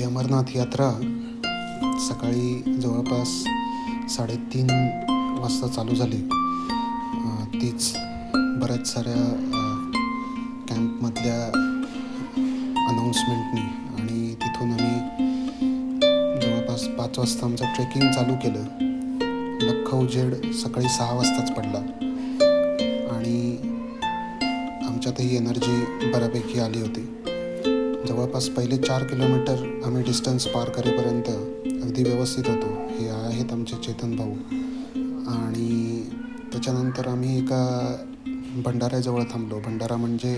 अमरनाथ यात्रा सकाळी जवळपास साडेतीन वाजता चालू झाली. तीच बऱ्याच साऱ्या कॅम्पमधल्या अनाऊन्समेंटनी आणि तिथून आम्ही जवळपास पाच वाजता आमचं ट्रेकिंग चालू केलं. लख्ख उजेड सकाळी सहा वाजताच पडला. आणि आमच्यातही एनर्जी बऱ्यापैकी आली होती. जवळपास पहिले चार किलोमीटर आम्ही डिस्टन्स पार करेपर्यंत अगदी व्यवस्थित होतो. हे आहेत आमचे चेतन भाऊ. आणि त्याच्यानंतर आम्ही एका भंडाऱ्याजवळ थांबलो. भंडारा म्हणजे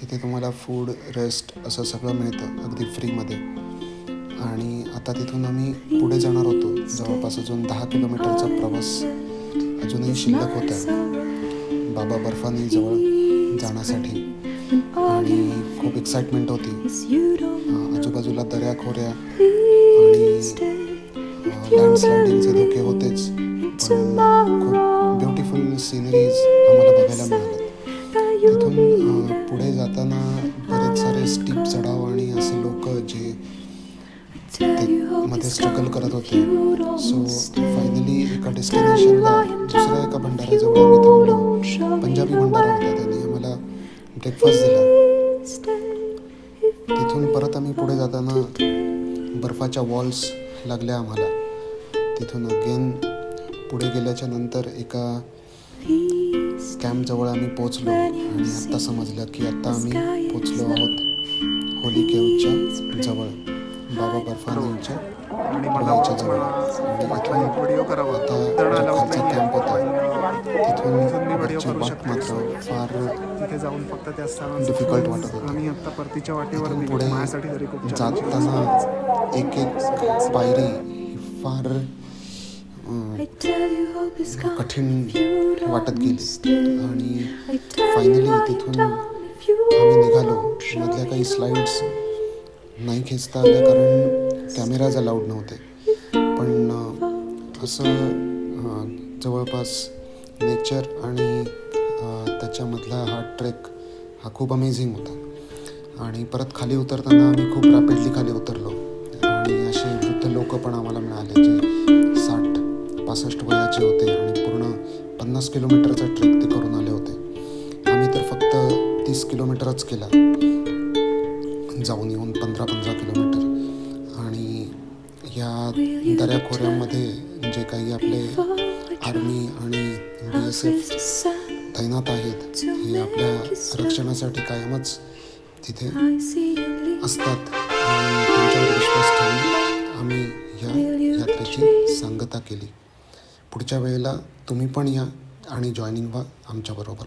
तिथे तुम्हाला फूड रेस्ट असं सगळं मिळतं अगदी फ्रीमध्ये आणि आता तिथून आम्ही पुढे जाणार होतो. जवळपास अजून दहा किलोमीटरचा प्रवास अजूनही शिल्लक होता बाबा बर्फानी जवळ जाण्यासाठी. आणि खूप एक्साइटमेंट होती. आजूबाजूला दऱ्या खोऱ्या आणि लँडस्लायडिंगचे धोके होतेच. खूप ब्युटिफुल सिनरीज आम्हाला बघायला मिळाल्या तिथून पुढे जाताना बरेच सारे स्टीप चढाव आणि असे लोक जे मध्ये स्ट्रगल करत होते. सो फायनली एका डेस्टिनेशनला दुसऱ्या एका भंडाऱ्याजवळ आम्ही थांबलो. पंजाबी भंडारा होता त्यांनी आम्हाला ब्रेकफास्ट दिला. तिथून परत आम्ही पुढे जाताना बर्फाच्या वॉल्स लागल्या आम्हाला. तिथून अगेन पुढे गेल्याच्यानंतर एका कॅम्पजवळ आम्ही पोचलो आणि आत्ता समजलं की आत्ता आम्ही पोचलो आहोत होली केवच्या जवळ बाबा बर्फानांच्या आणि जवळ. आणि आता खालचा कॅम्प होता तिथून तिथून मात्र फार जाऊन फक्त त्या Difficult फळ वाटत होतं. आम्ही आता परतीच्या वाटेवर. पुढे माझ्यासाठी तरी खूप जाताना एक एक पायरी फार कठीण वाटत गेली आणि फायनली तिथून आम्ही निघालो मधल्या काही स्लाइड्स नाही खेचता आल्या कारण कॅमेराज अलाउड नव्हते पण असं जवळपास नेचर आणि त्याच्यामधला हा ट्रेक हा खूप अमेझिंग होता. आणि परत खाली उतरताना आम्ही खूप रॅपिडली खाली उतरलो. आणि असे वृद्ध लोक पण आम्हाला मिळाले जे साठ पासष्ट वयाचे होते आणि पूर्ण पन्नास किलोमीटरचा ट्रेक ते करून आले होते. आम्ही तर फक्त तीस किलोमीटरच केला. जाऊन येऊन पंधरा पंधरा किलोमीटर. आणि या दऱ्याखोऱ्यामध्ये जे काही आपले आर्मी आणि बी एस एफ तैनात आहेत. हे आपल्या रक्षणासाठी कायमच तिथे असतात. आणि त्यांच्यावर विश्वास ठेवून आम्ही या यात्रेची सांगता केली. पुढच्या वेळेला तुम्ही पण या आणि जॉईनिंग व्हा आमच्याबरोबर